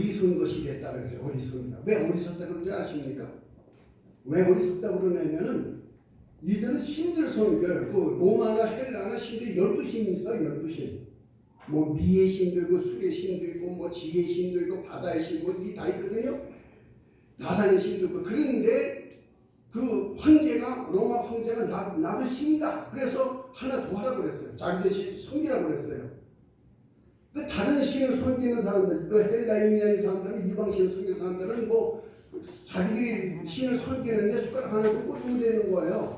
어리석은 것이 됐다 그랬어요. 어리석은다. 왜 어리석다 그런지 아십니까? 왜 어리석다 그러냐면은 이들은 신들을 섬겨요. 그 로마나 헬라나 신들이 열두 신이 있어요. 열두 신. 뭐 미의 신도 있고 술의 신도 있고 뭐 지혜의 신도 있고 바다의 신도 있고 다 있거든요. 나사의 신도 있고 그런데 그 황제가 로마 황제가 나, 나도 신이다. 그래서 하나 더 하라고 그랬어요. 자기 대신 섬기라고 그랬어요. 그 다른 신을 섬기는 사람들, 그 헬라인이라는 사람들은 이방 신을 섬기는 사람들은 뭐 자기들이 신을 섬기는데 숟가락 하나도 꽂으면 되는 거예요.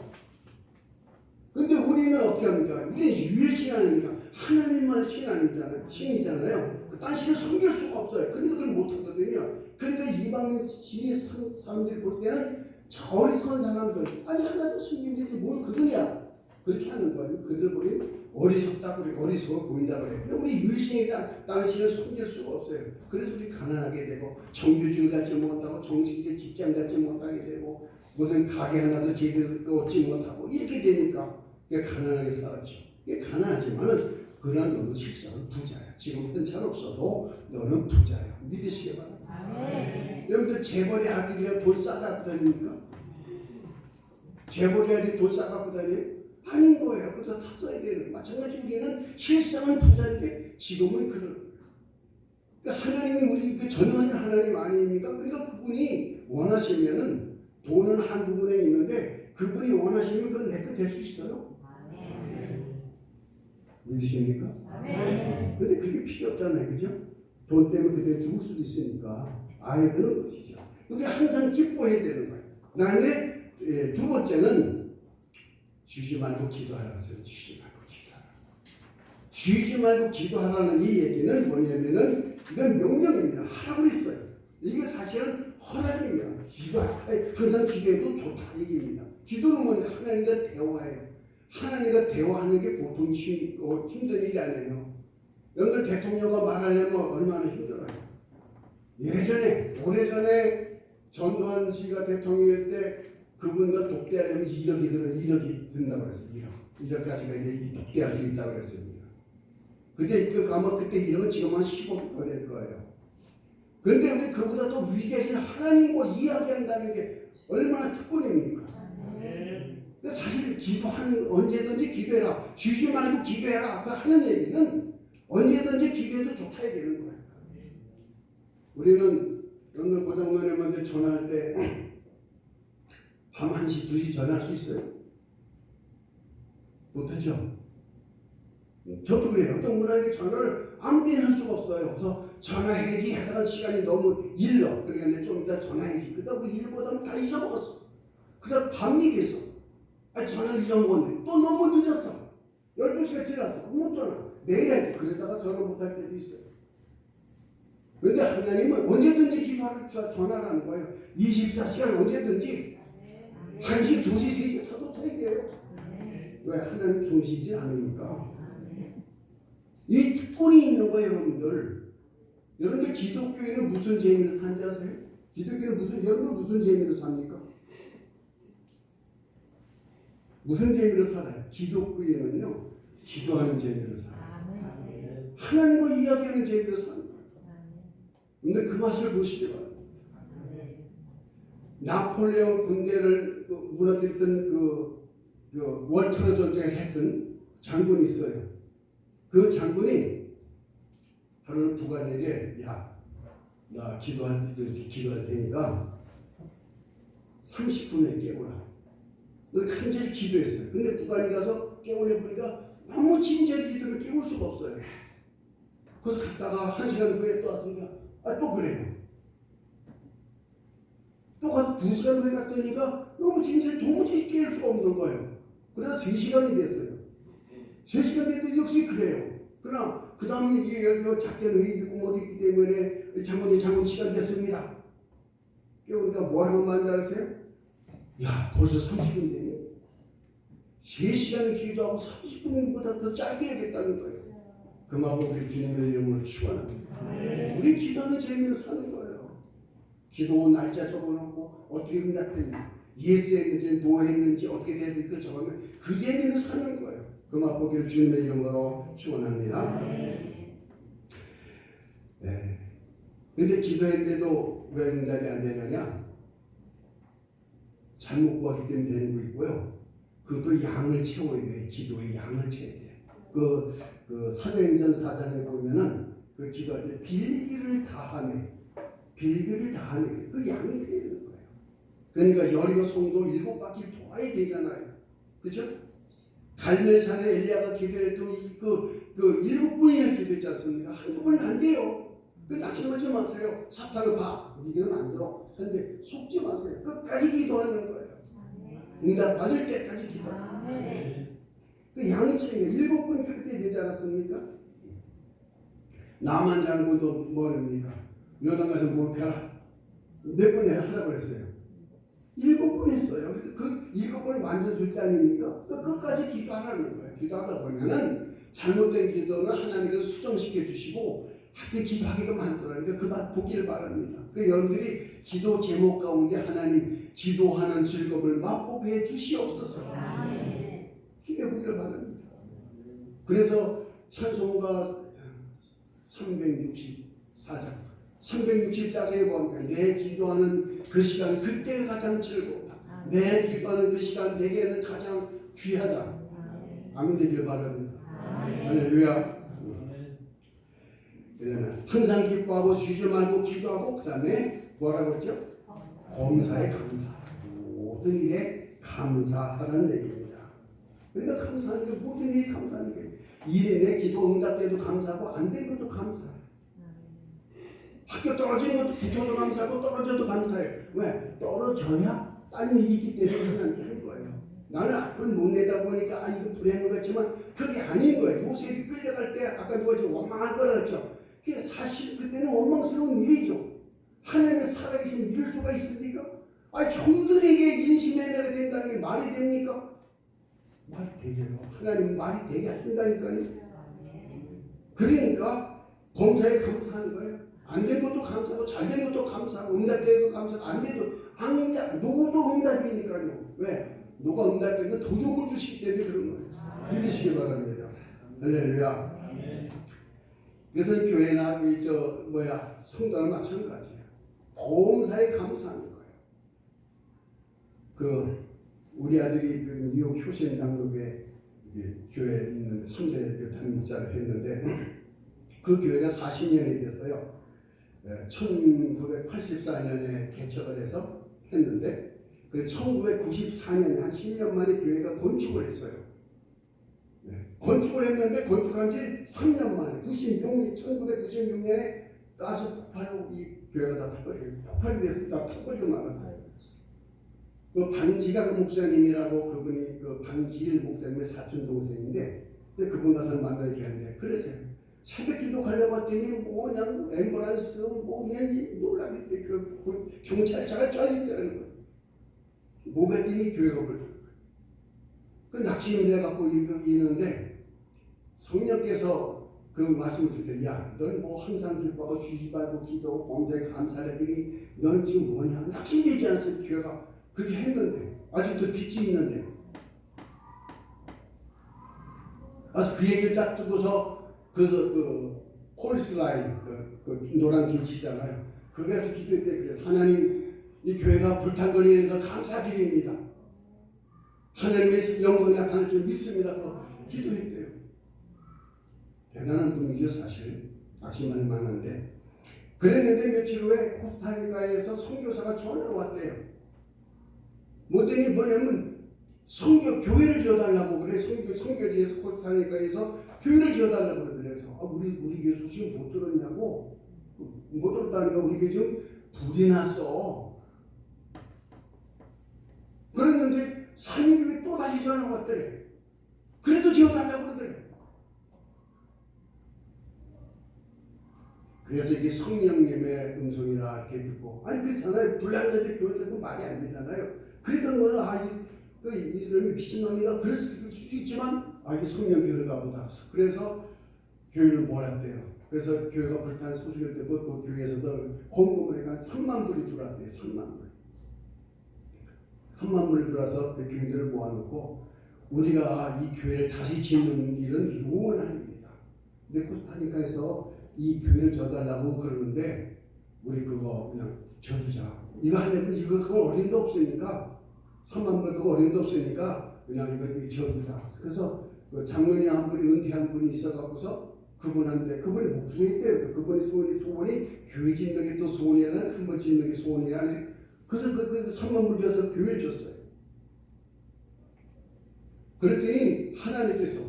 근데 우리는 어떻게 합니까? 우리는 유일신 아닙니까? 하나님만 신 아니잖아요. 신이잖아요. 딴 신을 섬길 수가 없어요. 그러니까 그걸 못하거든요. 그러니까 이방 신이 사- 사람들이 볼 때는 저리 선 사람들, 아니 하나도 섬기면 되지 뭘 그러냐. 그렇게 하는 거예요. 그들 보기 어리석다 그래 어리석어 보인다 그래. 근데 우리 유일신이다 당신을 섬길 수가 없어요. 그래서 우리 가난하게 되고 정규직을 갖지 못하고 정식의 직장 갖지 못하게 되고 무슨 가게 하나도 제대로 얻지 못하고 이렇게 되니까 가난하게 살았죠. 가난하지만은 그러나 너는 실상은 부자야. 지금은 잘 없어도 너는 부자야. 믿으시기 바랍니다. 아멘. 여러분들 재벌의 아들이라 돈 싸갖고 다닙니까? 재벌의 아들이 돈 싸갖고 다녀 요? 아닌 거예요. 다 써야 되는. 마찬가지 우리는 실상은 부자인데 지금은 그런. 그러니까 하나님이 우리 그 전능한 하나님 아닙니까? 그러니까 그분이 원하시면은 돈은 한 부분에 있는데 그분이 원하시면 그건 내거 될 수 있어요. 아멘. 믿으십니까? 아멘. 근데 그게 필요 없잖아요. 그죠? 돈 때문에 그때 죽을 수도 있으니까 아예 그런 것이죠. 우리 항상 기뻐해야 되는 거예요. 그 다음에 예, 두 번째는 쉬지 말고 기도하라고 했어요. 쉬지 말고 기도하라. 쉬지 말고 기도하라는 이 얘기는 뭐냐면은 이건 명령입니다. 하라고 했어요. 이게 사실은 허락입니다. 기도, 항상 기도해도 좋다 얘기입니다. 기도는 뭐냐? 하나님과 대화해요. 하나님과 대화하는 게 보통 힘, 어, 힘든 일이 아니에요. 여러분들 대통령과 말하려면 얼마나 힘들어요. 예전에, 오래전에 전두환 씨가 대통령일 때 그분과 독대하려면 1억이 들어 1억이 든다고 그랬어요. 1억. 1억까지가 이제 이 독대할 수 있다고 그랬습니다. 근데 그 아마 그때 1억은 지금 한 10억이 더 될 거예요. 그런데 우리 그보다 더 위대하신 하나님과 이야기한다는 게 얼마나 특권입니까? 근데 사실 기도하는 언제든지 기도해라. 쉬지 말고 기도해라. 그 하는 얘기는 언제든지 기도해도 좋다 되는 거예요. 우리는 여러분 고장노님한테 전화할 때 밤 1시, 2시 전화할 수 있어요? 못하죠? 저도 그래요. 어떤 분에게 전화를 아무 때나 할 수가 없어요. 그래서 전화해야지 하다가 시간이 너무 일러. 그러니까 좀 이따 전화해야지. 그러다 그 일보다 다 잊어먹었어. 그다음 밤 얘기했어. 아 전화 잊어먹었네. 또 너무 늦었어. 12시가 지났어. 못 전화. 내일 해야지. 그러다가 전화 못할 때도 있어요. 그런데 하나님은 언제든지 기도하는 전화라는 거예요. 24시간 언제든지 1시, 2시, 3시 다 좋다 얘기해요. 왜 하나님 중시지 않으니까. 이 특권이 있는 거예요, 여러분들. 여러분들 기독교인은 무슨 재미로 산지 아세요? 기독교는 무슨 여러분 무슨 재미로 삽니까? 무슨 재미로 살아요? 기독교인은요, 기도하는 재미로 살아요. 하나님과 이야기하는 재미로 사는 거예요. 근데 그 맛을 보시기 바랍니다. 나폴레옹 군대를 그 무너뜨렸던 그, 그 월트로 전쟁에서 했던 장군이 있어요. 그 장군이 하루는 부관에게 야, 나 기도할 기도할 테니까 30분에 깨워라. 간절히 기도했어요. 근데 부관이 가서 깨우려 보니까 너무 진지하게 기도를 깨울 수가 없어요. 그래서 갔다가 한 시간 후에 또 왔으니까 아, 또 그래요. 또 가서 두 시간 갔더니까 너무 진지해 도무지 깨울 수가 없는 거예요. 그래서 세 시간이 됐어요. 세 시간 됐도 역시 그래요. 그러나 그 다음에 이게 여기 작전 회의 듣고 뭐 있기 때문에 장모님 장모 시간 됐습니다. 깨우니까 뭐라고 말인지 아세요? 야 벌써 30분 되네. 3시간 기도하고 30분보다 더 짧게 해야겠다는 거예요. 그 마음을 우리 주님의 이름으로 축원합니다. 우리 기도하는 재미로 사는 거예요. 기도 날짜 적어놓고 어떻게 응답했는지 예스 했는지 노 했는지 어떻게 됐는지 그 적으면 그 재미로 사는 거예요. 그 맛보기를 주님의 이름으로 축원합니다. 네. 근데 기도했는데도 왜 응답이 안 되느냐? 잘못 구하기 때문에 되는 거 있고요. 그것도 양을 채워야 돼요. 기도의 양을 채워야 돼요. 그, 그 사도행전 4장에 보면은 그 기도할 때 빌기를 다하네. 빌기를 다하네. 그 양이 되는 거예요. 그러니까 여리고 성도 일곱 바퀴 돌아야 되잖아요. 그죠? 갈멜산에 엘리야가 기도해도 이- 그, 그 일곱 번이나 기도했지 않습니까? 한두 번은 안 돼요. 그 낙심하지 마세요. 사탄을 봐. 니는 안 들어. 근데 속지 마세요. 끝까지 기도하는 거예요. 응답 받을 때까지 기도. 그 양이 차이가 일곱 번 그렇게 되지 않았습니까? 남한 장군도 뭐랍니까? 요단 가서 뭐 펴라. 몇 번에 하라고 그랬어요. 일곱 번 했어요. 근데 그 일곱 번이 완전 숫자 아닙니까? 그 끝까지 기도하라는 거예요. 기도하다 보면은 잘못된 기도는 하나님께서 수정시켜 주시고 하게 기도하게끔 만들어니까 그만 보기를 바랍니다. 그 여러분들이 기도 제목 가운데 하나님 기도하는 즐거움을 맛보게 주시옵소서. 기대 보기를 바랍니다. 그래서 찬송가 364장 364장에 보면 내 기도하는 그 시간 그때가 가장 즐겁다. 내 기도하는 그 시간 내게는 가장 귀하다. 아멘 되기를 바랍니다. 할렐루야. 그러면 항상 기뻐하고 쉬지 말고 기도하고 그 다음에 뭐라고 했죠? 검사에 감사. 모든 일에 감사하라는 얘기입니다. 그러니까 감사하는 게 모든 일이 감사하는 게 일이 내 기도 응답돼도 감사하고 안 된 것도 감사해요. 학교 떨어지는 것도 붙어도 감사하고 떨어져도 감사해요. 왜? 떨어져야 다른 일이 있기 때문에 하나님께 하는 거예요. 나는 앞을 못 내다 보니까 아 이거 불행한 것 같지만 그게 아닌 거예요. 모세이 끌려갈 때 아까 누가 지금 원망할 거라 했죠. 그게 사실 그때는 원망스러운 일이죠. 하나님의 살아계신 이럴 수가 있습니까? 아 형들에게 인신매매가 된다는 게 말이 됩니까? 말이 되죠. 하나님 말이 되게 하신다니까요. 그러니까 검사에 감사하는 거예요. 안 된 것도 감사하고 잘 된 것도 감사하고 응답돼도 감사하고 안 돼도 안 응답 노도 응답이니까요. 왜? 노가 응답되면 더 좋은 걸 주시기 때문에 그런 거예요. 믿으시기 바랍니다. 할렐루야. 그래서 교회나 이저 뭐야 성도는 마찬가지예요. 보험사에 감사하는 거예요. 그 우리 아들이 그 뉴욕 효신 장로교회 교회에 있는 3대 그 단목자를 했는데 그 교회가 40년이 됐어요. 1984년에 개척을 해서 했는데 그 1994년에 한 10년 만에 교회가 건축을 했어요. 네. 건축을 했는데 건축한 지 3년 만에 96년 1996년에 가스 폭발로 이 교회가 다 폭발이 돼서 다 타버리고 말았어요. 그 방지각 목사님이라고 그분이 그 방지일 목사님의 사촌 동생인데 근데 그분 가서 만나게 했는데 그래서요. 새벽 기도 가려고 했더니 뭐 그냥 앰뷸런스 뭐 그냥 놀라겠대. 그, 그 경찰차가 쫙 있다는 거예요. 있니 교회가 불러. 그 낚시인대 갖고 있는데 성령께서 그 말씀을 주더니 야 넌뭐 항상 기뻐하고 쉬지 말고 기도하고 범죄에 감사하더니 너는 지금 뭐냐? 낚시되지 않습니까 교회가. 그렇게 했는데 아직도 빚이 있는데. 그래서 그 얘기를 딱 듣고서 그, 그 콜스라인 그, 그 노란 길치잖아요. 그래서 기도할 때 그래서 하나님 이 교회가 불탄 걸로 인해서 감사드립니다. 하나님의 영광이 나타날 줄 믿습니다. 그 기도했대요. 대단한 분이죠 사실. 낙심할 만한데. 그랬는데 며칠 후에 코스타리카에서 선교사가 전화가 왔대요. 뭐더니 뭐냐면 성교 교회를 지어달라고 그래. 성교 성교지에서 코스타리카 에서 교회를 지어달라고 그래. 그래서 아, 우리 우리 교회 소식 못 들었냐고? 못 들었다니까 우리 교회 지금 불이 났어 그랬는데 산교회 또 다시 전화가 왔더래. 그래도 지어달라고 그러더래. 그래서 이게 성령님의 음성이라 이렇게 듣고 아니 그렇잖아요 불량자들 교회 되고 말이 안 되잖아요. 그러던 거는 아, 이, 그, 미친놈이다 그럴 수 있지만 아 이게 성령 교회인가 보다 그래서 교회를 몰았대요. 그래서 교회가 불탄 소식을 듣고 그 교회에서도 헌금을 해가 3만 불이 들어왔대요. 3만 불. 3만 불이 들어와서 그 교인들을 모아놓고 우리가 이 교회를 다시 짓는 일은 영원한 일입니다. 근데 코스타리카에서 이 교회를 져달라고 그러는데 우리 그거 그냥 쳐주자. 이거 하려면 이거 그거 어림도 없으니까 3만 불 그거 어림도 없으니까 그냥 이거 쳐주자. 그래서 그 장로님 한 분이 은퇴한 분이 있어갖고서 그분한테 그분이 목숨이 있대요. 그분이 소원이 소원이 교회 짓는 게 또 소원이라는 한번 짓는 게 소원이라네. 그래서 그, 그 3만 불 줘서 교회를 줬어요. 그랬더니 하나님께서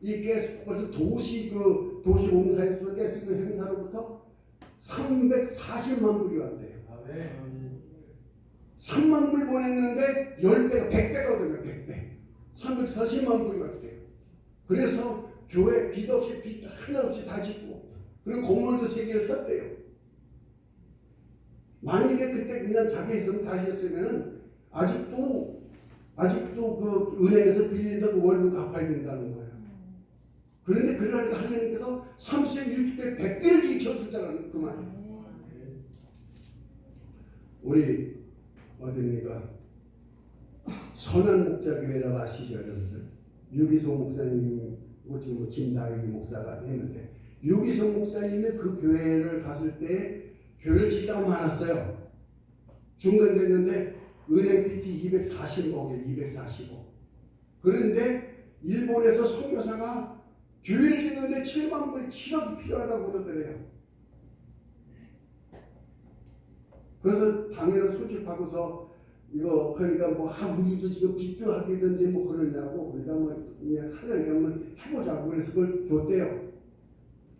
이 가스 벌써 도시 그 도시 공사에서 가스 그 행사로부터 340만 불이 왔대요. 아멘. 3만 불 보냈는데 10배가 100배거든요. 100배. 340만 불이 왔대요. 그래서 교회 빚 없이 빚 하나 없이 다 짓고 그리고 공무원도 세 개를 썼대요. 만약에 그때 그냥 자기 있으면 다시 했으면은 아직도 아직도 그 은행에서 빌린다 그 월급 갚아야 된다는 거예요. 그런데 그러니까 하나님께서 36배 100배를 비춰주자는 그 말이에요. 우리 어딥니까? 선한 목자교회라고 아시죠 여러분들? 유기성 목사님이 지금 뭐 김다희 목사가 했는데 유기성 목사님이 그 교회를 갔을 때 교회를 짓다가 말았어요. 중단됐는데 은행 빚이 240억이에요. 240억. 그런데 일본에서 선교사가 교회를 짓는데 7만 불 7억이 필요하다고 그러더래요. 그래서 당회를 소집하고서 이거 그러니까 뭐 아, 우리도 지금 하겠던데 뭐 그러냐고 그러니까 뭐 그냥 하려니 한번 해보자고 그래서 그걸 줬대요.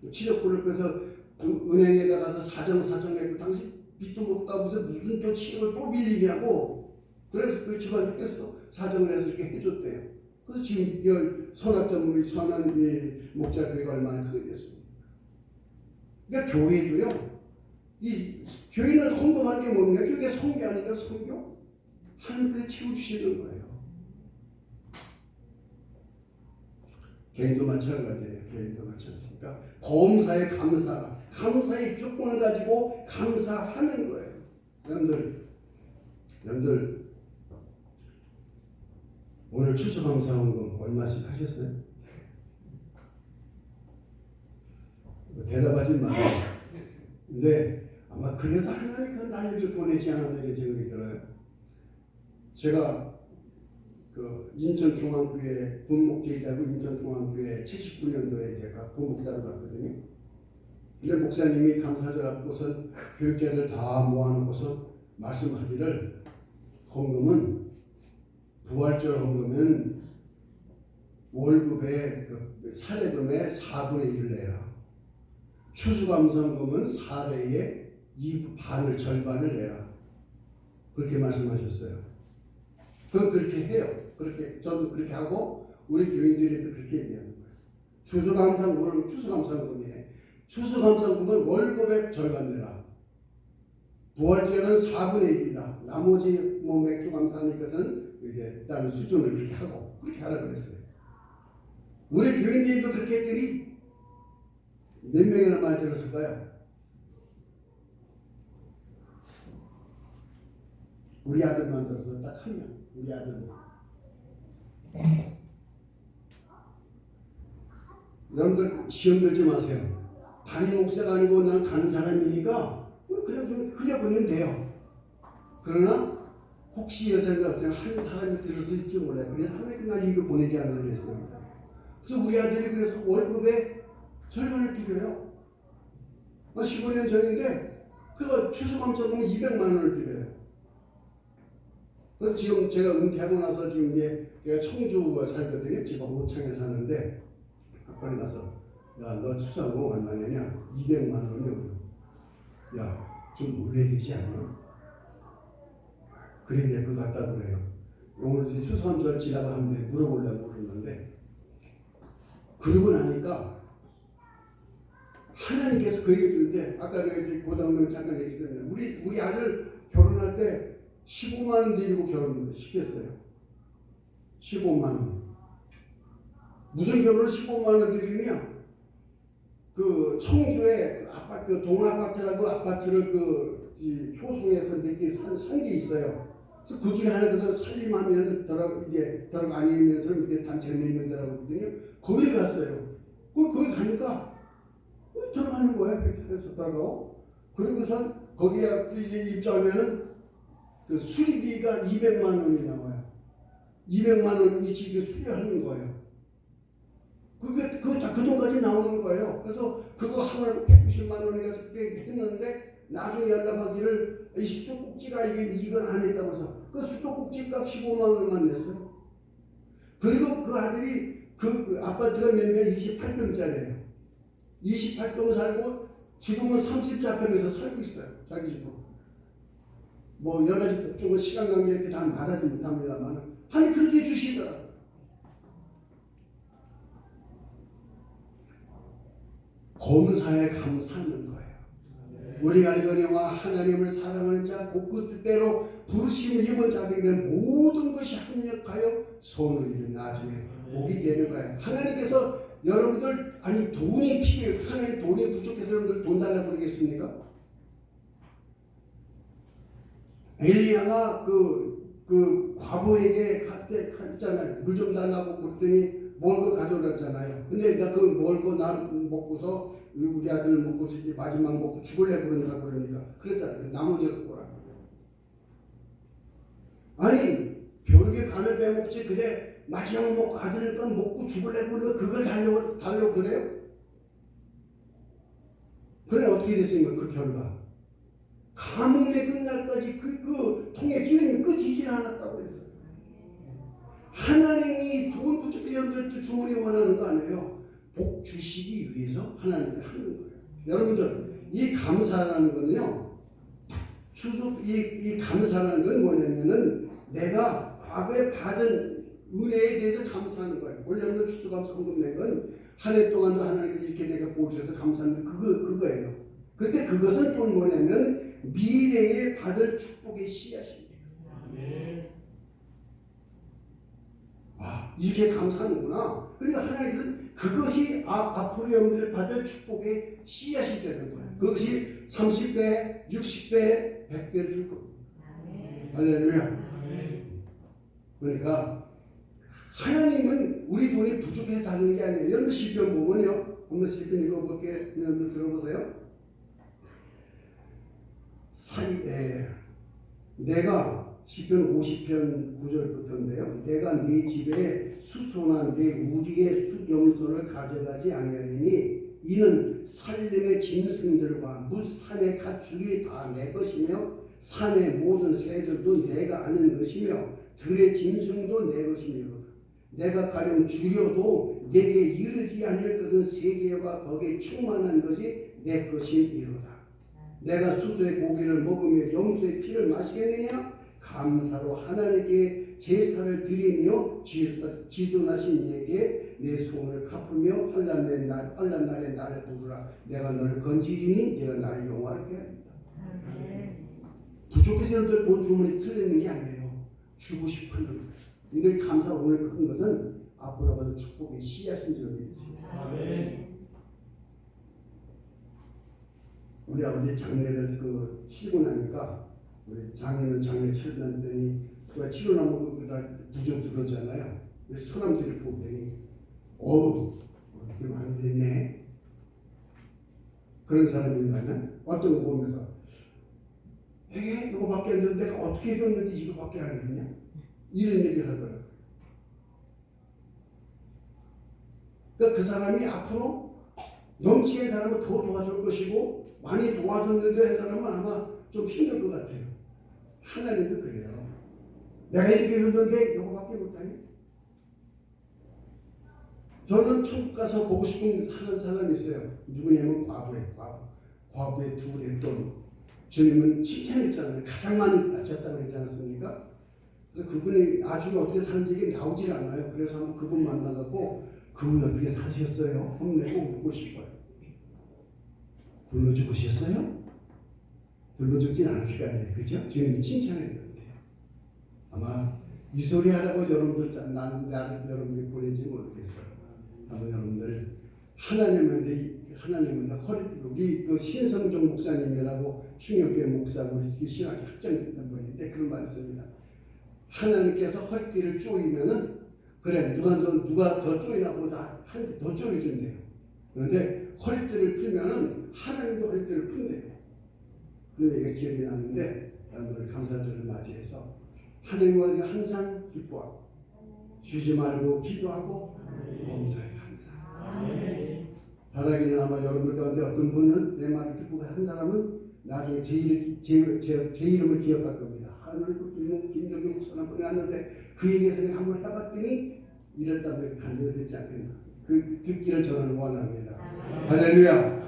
7억 불을 그래서 그 은행에다 가서 사정 사정했고 당시 빚도 못 갚아서 무슨 또 7억을 또 빌리냐고 그래서 그 집안께서 사정을 해서 이렇게 해줬대요. 그래서 지금 이 손합점으로 선한 이 목자교회가 얼마나 크게 됐습니까? 그러니까 교회도요. 이 교회는 헌금할 게 뭡니까? 그게 성교 아니라 성교? 하나님께서 채워주시는 거예요. 개인도 마찬가지예요. 개인도 마찬가지니까 범사에 감사, 감사의 조건을 가지고 감사하는 거예요. 여러분들, 여러분들 오늘 추수 감사헌금 얼마씩 하셨어요? 대답하지 마세요. 근데 아마 그래서 하나님 그 난리를 보내지 않았나 이런 생각이. 제가 그 인천중앙교회 분목제이다고 인천중앙교회 79년도에 제가 부목사로 갔거든요. 근데 목사님이 감사절 앞고서 교육자들 다 모아놓고서 말씀하기를 헌금은 부활절 헌금은 월급의 그 사례금의 4분의 1을 내라. 추수감사금은 사례의 이 반을 절반을 내라. 그렇게 말씀하셨어요. 그 그렇게 해요. 그렇게 저도 그렇게 하고 우리 교인들에도 그렇게 얘기하는 거예요. 추수감사금은 추수감사금이에요. 추수감사금은 월급의 절반 내라. 부활절은 4분의 1이다. 나머지 뭐 맥주 감사하는 것은 이제 다른 수준을 그렇게 하고 그렇게 하라 그랬어요. 우리 교인들도 그렇게 했더니 몇 명이나 말 들었을까요? 우리 아들 만 들어서 딱 한 명. 우리 아들. 여러분들 시험 들지 마세요. 담임 목사가 아니고 난 가는 사람이니까 그냥 좀 흘려보내면 돼요. 그러나 혹시 여자가 어떤 한 사람이 들을 수 있지 몰라요. 그래서 하나님 날 이거 보내지 않으려 그랬어요. 그래서 우리 아들이 그래서 월급의 절반을 드려요. 15년 전인데 그거 추수 감사금 200만 원을 드려요. 그래서 지금 제가 은퇴하고 나서 지금 이제 제가 청주에 살거든요. 지금 오창에 사는데 아빠를 가서 야너 추수하금 얼마냐냐? 200만 원이요. 야좀 올려야 되지 않아? 그래 내그 갖다 그래요. 오늘 이제 추수감사 지나가 하는데 물어보려고 그러는데 그러고 나니까 하나님께서 그 얘기 주는데 아까 내가 이제 고장님 잠깐 얘기했는데 우리 우리 아들 결혼할 때 15만 원 드리고 결혼을 시켰어요. 15만 원. 무슨 결혼을 15만 원 드리냐? 그 청주에 아파트 그 동아파트라고 아파트를 그이 효송에서 몇개 산산게 있어요. 그래서 그 중에 하나 그래서 살림하면 들어 이제 들어 다니면서 이렇게 단체를 몇명 들어가거든요. 거기 갔어요. 그 거기 가니까 들어가는 거야. 그래서 들어가고 그리고선 거기에 이제 입주하면은 그 수리비가 200만 원이 나와요. 200만 원이치 그 수리하는 거예요. 그게 그거 다 그 돈까지 나오는 거예요. 그래서 그거 하나로 190만 원인가 그렇게 했는데 나중에 연락하기를 이 수도꼭지가 이게 이걸 안 했다고 해서 그 수도꼭지 값 15만 원만 냈어요. 그리고 그 아들이 그, 그 아파트가 몇 명? 28평짜리예요. 28평 살고 지금은 34평에서 살고 있어요. 자기 집으로. 뭐 여러 가지 복종은 시간 관계 이렇게 다 말하지 못합니다만 아니 그렇게 주시더라. 범사에 감사하는 거예요. 우리 알거니와 하나님을 사랑하는 자, 곧 뜻대로 부르심을 입은 자들에게는 모든 것이 합력하여 손을 이룬 나중에 복이 되는 거예요. 하나님께서 여러분들 아니 돈이 필요, 하나님 돈이 부족해서 여러분들 돈 달라고 그러겠습니까? 엘리야가 그, 그 과부에게 갔대 했잖아요. 물 좀 달라고 그랬더니 몰고 가져갔잖아요. 근데 나그 몰고 나 먹고서 우리 아들 먹고서 이제 마지막 먹고 죽을래 그러니까 그러니까 그랬잖아요. 나머지 갖고라. 아니 벼룩에 간을 빼먹지 그래 마지막 먹고 아들 건 먹고 죽을래 그러니까 그걸 달려 달려 그래요? 그래 어떻게 됐습니까 그 결과? 가뭄의 끝날까지 그, 그 통에 기름이 끄지질 않았다고 그랬어요. 하나님이 돈 부족해서 여러분들 주머니 원하는 거 아니에요. 복 주시기 위해서 하나님께 하는 거예요. 여러분들 이 감사라는 거는요. 추수 이, 이 감사라는 건 뭐냐면은 내가 과거에 받은 은혜에 대해서 감사하는 거예요. 원래 여러분 추수감사 헌금 낸건 한 해 동안도 하나님께서 이렇게 내가 보셔서 감사하는 게 그거 그거예요. 근데 그것은 또 뭐냐면 미래에 받을 축복의 씨앗입니다. 와 이렇게 감사하는구나. 그러니까 하나님께서 그것이 아, 앞으로 여러분들이 받을 축복의 씨앗이 되는 거예요. 그것이 30배, 60배, 100배를 줄 겁니다. 할렐루야. 그러니까 하나님은 우리 돈이 부족해서 다는 게 아니에요. 여러분 시편 보면요. 한번 시편 읽어볼게. 여러분 들어보세요. 사이, 에, 내가 시편 50편 9절부터인데요. 내가 네 집에 수소나 네 우리의 수염소를 가져가지 아니하리니 이는 살림의 짐승들과 무산의 가축이 다 내 것이며 산의 모든 새들도 내가 아는 것이며 들의 짐승도 내 것이며 내가 가령 줄여도 내게 이르지 아니할 것은 세계와 거기에 충만한 것이 내 것이니로다. 내가 수수의 고기를 먹으며 염소의 피를 마시겠느냐? 감사로 하나님께 제사를 드리며 지존- 지존하신 이에게 내 소원을 갚으며 환란의 날 환란 날에 나를 부르라. 내가 너를 건지리니 내가 나를 영화롭게 하리라. 부족해서 여러분들 돈 주머니 틀리는 게 아니에요. 주고 싶은 거예요. 근데 감사 오늘 큰 것은 앞으로 받을 축복의 씨앗인 줄 믿으세요. 우리 아버지 장례를 그 치고 나니까 우리 장인은 장례 치고 나더니 그가 치고 나면 그다 부정 들어잖아요. 그래서 소남들이 보더니 어우 이렇게 많이 됐네. 그런 사람인가면 어떤 거 보면서 에게 이거밖에 안 되는데 내가 어떻게 해줬는데 이거밖에 안 했냐? 이런 얘기를 하더라고요. 그러니까 그 사람이 앞으로 넘치는 사람은 더 도와줄 것이고 많이 도와줬는데 한 사람은 아마 좀 힘들 것 같아요. 하나님도 그래요. 내가 이렇게 줬는데 이거밖에 못하니? 저는 천국 가서 보고 싶은 사는 사람이 있어요. 누구냐면 과부에 과부. 과부의 두 랩돈. 주님은 칭찬했잖아요. 가장 많이 바쳤다고 그랬지 않습니까? 그래서 그분이 나중에 어떻게 사는지 이게 나오질 않아요. 그래서 한번 그분 만나갖고 그분이 어떻게 사셨어요? 한번 내고 묻고 싶어요. 굶어 죽으셨어요? 굶어 죽진 않았을 거 아니에요. 그죠? 주님이 칭찬했는데. 아마 이 소리 하라고 여러분들, 난, 나를 여러분이 보내지 모르겠어요. 아마 여러분들, 하나님한테, 하나님한테 허리, 우리 그 신성종 목사님이라고 충격교회 목사, 우리 신학교 학장된 분인데 그런 씁니다. 하나님께서 허리띠를 쪼이면은 그래 누가 더 누가 더 보자 한더 쪼여준대요. 그런데 허리띠를 풀면은 하나님도 허리띠를 푼대요. 그런 얘기가 기억이 나는데 오늘 감사절을 맞이해서 우리가 항상 기뻐하고 쉬지 말고 기도하고 범사에 감사. 바라기는 아마 여러분 가운데 어떤 분은 내 말을 듣고 한 사람은 나중에 제, 일, 제, 제, 제 이름을 기억할 겁니다. 하늘 그 김, 김정기 목사님 분이 왔는데 그 얘기에서 내가 한번 해봤더니 이랬다면 간증을 듣지 않겠나. 그 듣기를 저는 원합니다. 할렐루야.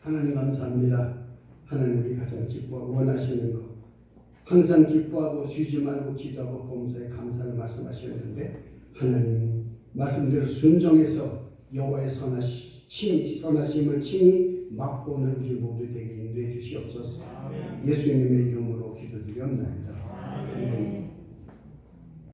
하나님 감사합니다. 하나님 우리 가장 기뻐하고 원하시는 것. 항상 기뻐하고 쉬지 말고 기도하고 범사에 감사를 말씀하셨는데 하나님 말씀대로 순종해서 여호와의 선하시, 칭, 선하심을 칭히 맛보는 우리 모두 되게 인도해 주시옵소서. 예수님의 이름으로 기도드렸나이다. 아멘.